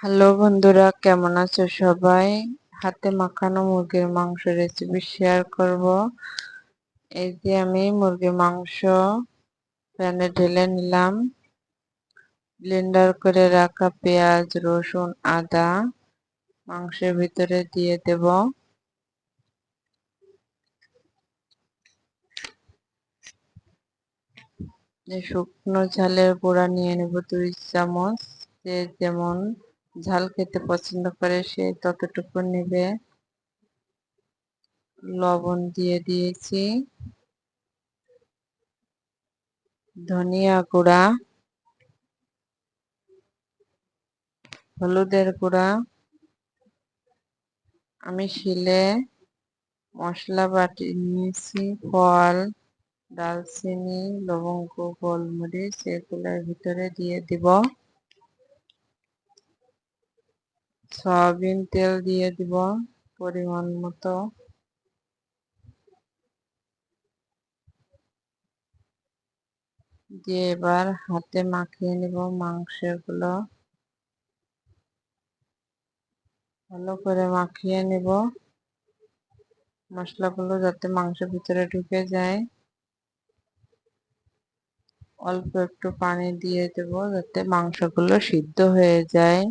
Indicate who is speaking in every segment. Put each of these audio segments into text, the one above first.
Speaker 1: Hello বন্ধুরা, কেমন আছো সবাই? হাতে মাখানো মুরগির মাংস রেসিপি শেয়ার করব। এই যে আমি মুরগির মাংস প্যানে ঢেলে নিলাম। ব্লেন্ডার করে রাখা পেঁয়াজ, রসুন, আদা মাংসের ভিতরে দিয়ে দেব। শুকনো ঝালের গুঁড়া নিয়ে নেব দুই চামচ। যে যেমন ঝাল খেতে পছন্দ করে, সে ততটুকু নেবে। লবণ দিয়ে দিয়েছি। ধনিয়া গুঁড়া। হলুদের গুঁড়া। আমি শিলে মশলা বাটি, নিয়েছি ফল, ডালচিনি, লবঙ্গ, গোলমরিচ, এগুলোর ভিতরে দিয়ে দিব। সয়াবিন তেল দিয়ে দিব পরিমাণ মতো। দিয়ে এবার হাতে মাখিয়ে নিব মাংসগুলো। ভালো করে মাখিয়ে নিব। মশলাগুলো যাতে মাংসের ভিতরে ঢুকে যায়। অল্প একটু পানি দিয়ে দেব যাতে মাংসগুলো সিদ্ধ হয়ে যায়।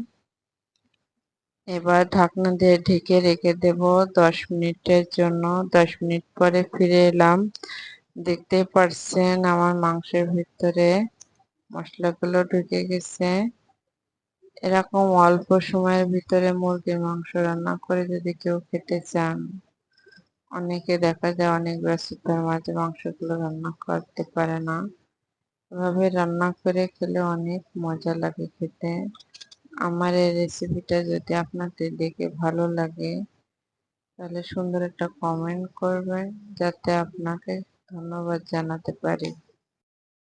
Speaker 1: এবার ঢাকনা দিয়ে ঢেকে রেখে দেব দশ মিনিটের জন্য। দশ মিনিট পরে ফিরে এলাম। দেখতে পারছেন আমার মাংসের ভিতরে মশলাগুলো ঢুকে গেছে। এরকম অল্প সময়ের ভিতরে মুরগির মাংস রান্না করে যদি কেউ খেতে চান, অনেকে দেখা যায় অনেক ব্যস্ততার মাঝে মাংসগুলো রান্না করতে পারে না। এভাবে রান্না করে খেলে অনেক মজা লাগে খেতে। আমার এই রেসিপিটা যদি আপনাদের দেখে ভালো লাগে, তাহলে সুন্দর একটা কমেন্ট করবেন, যাতে আপনাকে ধন্যবাদ জানাতে পারি।